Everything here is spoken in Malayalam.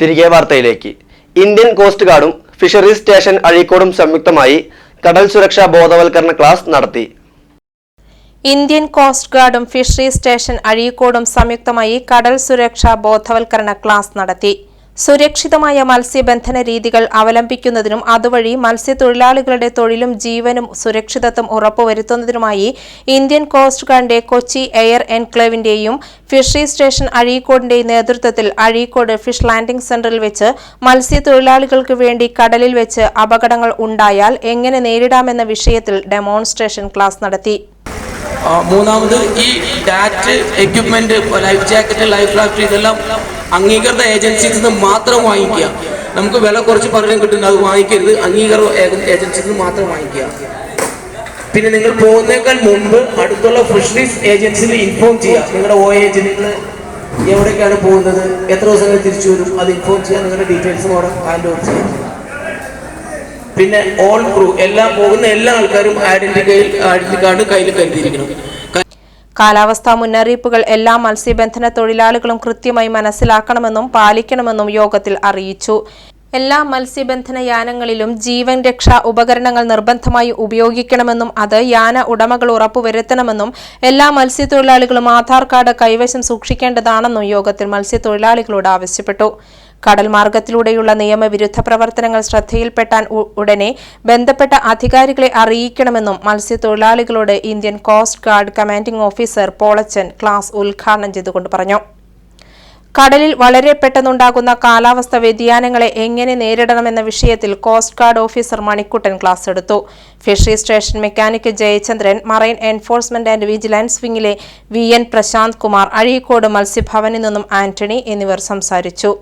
തിരികെ വാർത്തയിലേക്ക്. ഇന്ത്യൻ കോസ്റ്റ് ഗാർഡും ഫിഷറീസ് സ്റ്റേഷൻ അഴീക്കോടും സംയുക്തമായി കടൽ സുരക്ഷാ ബോധവൽക്കരണ ക്ലാസ് നടത്തി. ഇന്ത്യൻ കോസ്റ്റ് ഗാർഡും ഫിഷറീസ് സ്റ്റേഷൻ അഴീക്കോടും സംയുക്തമായി കടൽ സുരക്ഷാ ബോധവൽക്കരണ ക്ലാസ് നടത്തി. സുരക്ഷിതമായ മത്സ്യബന്ധന രീതികൾ അവലംബിക്കുന്നതിനും അതുവഴി മത്സ്യത്തൊഴിലാളികളുടെ തൊഴിലും ജീവനും സുരക്ഷിതത്വം ഉറപ്പുവരുത്തുന്നതിനുമായി ഇന്ത്യൻ കോസ്റ്റ് ഗാർഡിന്റെ കൊച്ചി എയർ എൻക്ലേവിന്റെയും ഫിഷറി സ്റ്റേഷൻ അഴീക്കോടിന്റെയും നേതൃത്വത്തിൽ അഴീക്കോട് ഫിഷ് ലാൻഡിംഗ് സെന്ററിൽ വെച്ച് മത്സ്യത്തൊഴിലാളികൾക്ക് വേണ്ടി കടലിൽ വെച്ച് അപകടങ്ങൾ ഉണ്ടായാൽ എങ്ങനെ നേരിടാമെന്ന വിഷയത്തിൽ ഡെമോൺസ്ട്രേഷൻ ക്ലാസ് നടത്തി. മൂന്നാമത് ഈ ഡാറ്റ് equipment life jacket life raft ഇതെല്ലാം അംഗീകൃത ഏജൻസിയിൽ നിന്ന് മാത്രം വാങ്ങിക്കുക. നമുക്ക് വില കുറച്ച് പറയാൻ കിട്ടുന്നത് അത് വാങ്ങിക്കരുത്. അംഗീകൃത ഏജൻസിയിൽ നിന്ന് മാത്രം വാങ്ങിക്കുക. പിന്നെ നിങ്ങൾ പോകുന്നേക്കാൾ മുമ്പ് അടുത്തുള്ള ഫിഷറീസ് ഏജൻസിയിൽ ഇൻഫോം ചെയ്യുക. നിങ്ങളുടെ ഓ ഏജ് നിങ്ങൾ എവിടേക്കാണ് പോകുന്നത്? എത്ര ദിവസം തിരിച്ചു വരും? അത് ഇൻഫോം ചെയ്യുക. നിങ്ങളുടെ ഡീറ്റെയിൽസും അവിടെ ഹാൻഡ് ഓവർ ചെയ്യുക. പിന്നെ ഓൾ ക്രൂ എല്ലാം പോകുന്ന എല്ലാ ആൾക്കാരും ഐഡന്റിറ്റി ഐഡന്റി കാർഡ് കയ്യിൽ കരുതിയിരിക്കണം കാലാവസ്ഥാ മുന്നറിയിപ്പുകൾ എല്ലാ മത്സ്യബന്ധന തൊഴിലാളികളും കൃത്യമായി മനസ്സിലാക്കണമെന്നും പാലിക്കണമെന്നും യോഗത്തിൽ അറിയിച്ചു. എല്ലാ മത്സ്യബന്ധന യാനങ്ങളിലും ജീവൻ രക്ഷാ ഉപകരണങ്ങൾ നിർബന്ധമായി ഉപയോഗിക്കണമെന്നും അത് യാന ഉടമകൾ ഉറപ്പുവരുത്തണമെന്നും എല്ലാ മത്സ്യത്തൊഴിലാളികളും ആധാർ കാർഡ് കൈവശം സൂക്ഷിക്കേണ്ടതാണെന്നും യോഗത്തിൽ മത്സ്യത്തൊഴിലാളികളോട് ആവശ്യപ്പെട്ടു. കടൽ മാർഗത്തിലൂടെയുള്ള നിയമവിരുദ്ധ പ്രവർത്തനങ്ങൾ ശ്രദ്ധയിൽപ്പെട്ടാൻ ഉടനെ ബന്ധപ്പെട്ട അധികാരികളെ അറിയിക്കണമെന്നും മത്സ്യത്തൊഴിലാളികളോട് Indian coast guard commanding officer Polachan class ഉദ്ഘാടനം ചെയ്തുകൊണ്ട് പറഞ്ഞു. കടലിൽ വളരെ പെട്ടെന്നുണ്ടാകുന്ന കാലാവസ്ഥ വ്യതിയാനങ്ങളെ എങ്ങനെ നേരിടണമെന്ന വിഷയത്തിൽ coast guard officer Manikuttan class എടുത്തു. Fishery station mechanic Jayachandran marine enforcement and vigilance വിംഗിലെ V N Prashanth Kumar Azhikode മത്സ്യഭവനിൽ നിന്നും ആന്റണി എന്നിവർ സംസാരിച്ചു.